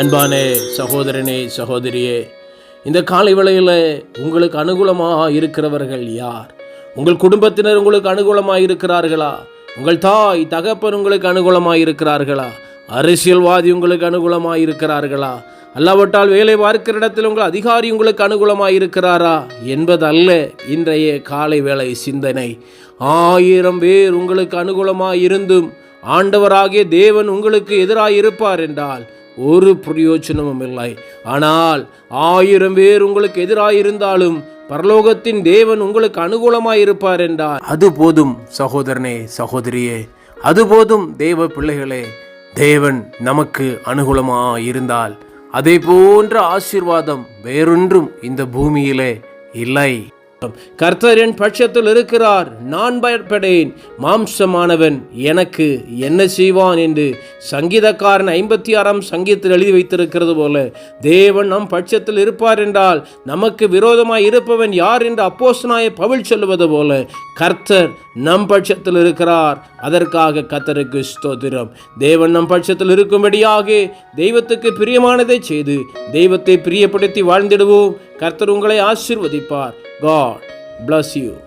அன்பானே சகோதரனே சகோதரியே இந்த காலை வேளையில் உங்களுக்கு அனுகூலமாக இருக்கிறவர்கள் யார்? உங்கள் குடும்பத்தினர் உங்களுக்கு அனுகூலமாக இருக்கிறார்களா? உங்கள் தாய் தகப்பன் உங்களுக்கு அனுகூலமாக இருக்கிறார்களா? அரசியல்வாதி உங்களுக்கு அனுகூலமாக இருக்கிறார்களா? அல்லாவிட்டால் வேலை பார்க்கிற இடத்தில் உங்கள் அதிகாரி உங்களுக்கு அனுகூலமாக இருக்கிறாரா? என்பதல்ல இன்றைய காலை வேளை சிந்தனை. ஆயிரம் பேர் உங்களுக்கு அனுகூலமாக இருந்தும் ஆண்டவராகிய தேவன் உங்களுக்கு எதிராக இருப்பார் என்றால் ஒரு பிரயோஜனமும் இல்லை. ஆனால் ஆயிரம் பேர் உங்களுக்கு எதிராக இருந்தாலும் பரலோகத்தின் தேவன் உங்களுக்கு அனுகூலமாய் இருப்பார் என்றால் அது போதும் சகோதரனே சகோதரியே. அது போதும் தேவ பிள்ளைகளே. தேவன் நமக்கு அனுகூலமாக இருந்தால் அதே போன்ற ஆசீர்வாதம் வேறொன்றும் இந்த பூமியிலே இல்லை. கர்த்தர் என் பட்சத்தில் இருக்கிறார். நான் பயப்படேன். மாம்சமானவன் எனக்கு என்ன செய்வான் என்று சங்கீதக்காரன் ஐம்பத்தி ஆறாம் சங்கீதத்தில் எழுதி வைத்திருக்கிறது போல தேவன் நம் பட்சத்தில் இருப்பார் என்றால் நமக்கு விரோதமாய் இருப்பவன் யார் என்று அப்போசனாய பவிழ் சொல்லுவது போல கர்த்தர் நம் பட்சத்தில் இருக்கிறார். அதற்காக கர்த்தருக்கு ஸ்தோதிரம் தேவன் நம் பட்சத்தில் இருக்கும்படியாக தெய்வத்துக்கு பிரியமானதை செய்து தெய்வத்தை பிரியப்படுத்தி வாழ்ந்திடுவோம். கர்த்தர் உங்களை ஆசீர்வதிப்பார். God bless you.